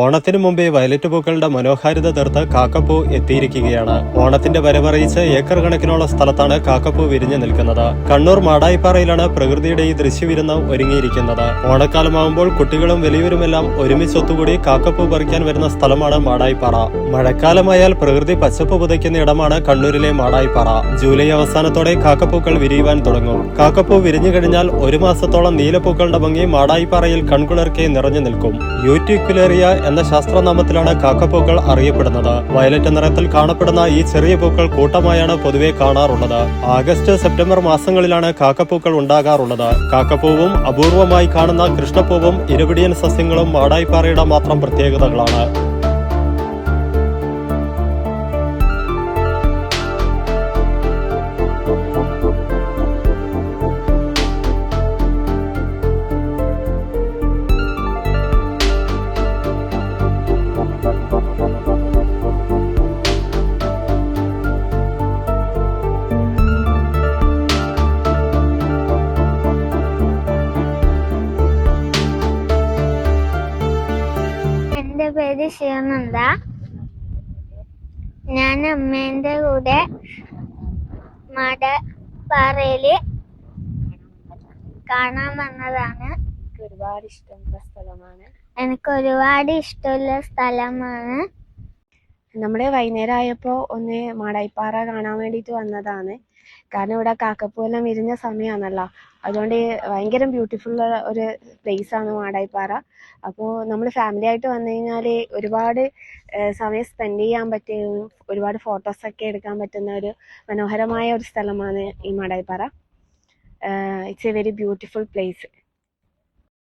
ഓണത്തിനു മുമ്പേ വയലറ്റ് പൂക്കളുടെ മനോഹാരിത തീർത്ത് കാക്കപ്പൂ എത്തിയിരിക്കുകയാണ്. ഓണത്തിന്റെ വരവറിയിച്ച് ഏക്കർ കണക്കിനുള്ള സ്ഥലത്താണ് കാക്കപ്പൂ വിരിഞ്ഞു നിൽക്കുന്നത്. കണ്ണൂർ മാടായിപ്പാറയിലാണ് പ്രകൃതിയുടെ ഈ ദൃശ്യവിരുന്ന് ഒരുങ്ങിയിരിക്കുന്നത്. ഓണക്കാലമാകുമ്പോൾ കുട്ടികളും വലിയവരുമെല്ലാം ഒരുമിച്ച് ഒത്തുകൂടി കാക്കപ്പൂ പറിക്കാൻ വരുന്ന സ്ഥലമാണ് മാടായിപ്പാറ. മഴക്കാലമായാൽ പ്രകൃതി പച്ചപ്പ് പുതയ്ക്കുന്ന ഇടമാണ് കണ്ണൂരിലെ മാടായിപ്പാറ. ജൂലൈ അവസാനത്തോടെ കാക്കപ്പൂക്കൾ വിരിയുവാൻ തുടങ്ങും. കാക്കപ്പൂ വിരിഞ്ഞു കഴിഞ്ഞാൽ ഒരു മാസത്തോളം നീലപ്പൂക്കളുടെ ഭംഗി മാടായിപ്പാറയിൽ കൺകുളിർക്കെ നിറഞ്ഞു നിൽക്കും. യൂറ്റിക്കുലേറിയ എന്ന ശാസ്ത്രനാമത്തിലാണ് കാക്കപ്പൂക്കൾ അറിയപ്പെടുന്നത്. വയലറ്റ് നിറത്തിൽ കാണപ്പെടുന്ന ഈ ചെറിയ പൂക്കൾ കൂട്ടമായാണ് പൊതുവെ കാണാറുള്ളത്. ആഗസ്റ്റ് സെപ്റ്റംബർ മാസങ്ങളിലാണ് കാക്കപ്പൂക്കൾ ഉണ്ടാകാറുള്ളത്. കാക്കപ്പൂവും അപൂർവമായി കാണുന്ന കൃഷ്ണപ്പൂവും ഇരുപിടിയൻ സസ്യങ്ങളും മാടായിപ്പാറയുടെ മാത്രം പ്രത്യേകതകളാണ്. പേര് ഞാൻ അമ്മേന്റെ കൂടെ മടപ്പാറയിൽ കാണാൻ വന്നതാണ്. എനിക്ക് ഒരുപാട് ഇഷ്ടമുള്ള സ്ഥലമാണ്. എനിക്ക് ഒരുപാട് ഇഷ്ടമുള്ള സ്ഥലമാണ്. നമ്മുടെ വൈകുന്നേരം ആയപ്പോൾ ഒന്ന് മാടായിപ്പാറ കാണാൻ വേണ്ടിയിട്ട് വന്നതാണ്. കാരണം ഇവിടെ കാക്കപ്പൂവെല്ലാം വിരിഞ്ഞ സമയമാണല്ലോ അതുകൊണ്ട് ഭയങ്കര ബ്യൂട്ടിഫുൾ ഒരു പ്ലേസ് ആണ് മാടായിപ്പാറ. അപ്പോൾ നമ്മൾ ഫാമിലി ആയിട്ട് വന്നു കഴിഞ്ഞാൽ ഒരുപാട് സമയം സ്പെൻഡ് ചെയ്യാൻ പറ്റിയ ഒരുപാട് ഫോട്ടോസൊക്കെ എടുക്കാൻ പറ്റുന്ന ഒരു മനോഹരമായ ഒരു സ്ഥലമാണ് ഈ Madayipara. It's a very beautiful place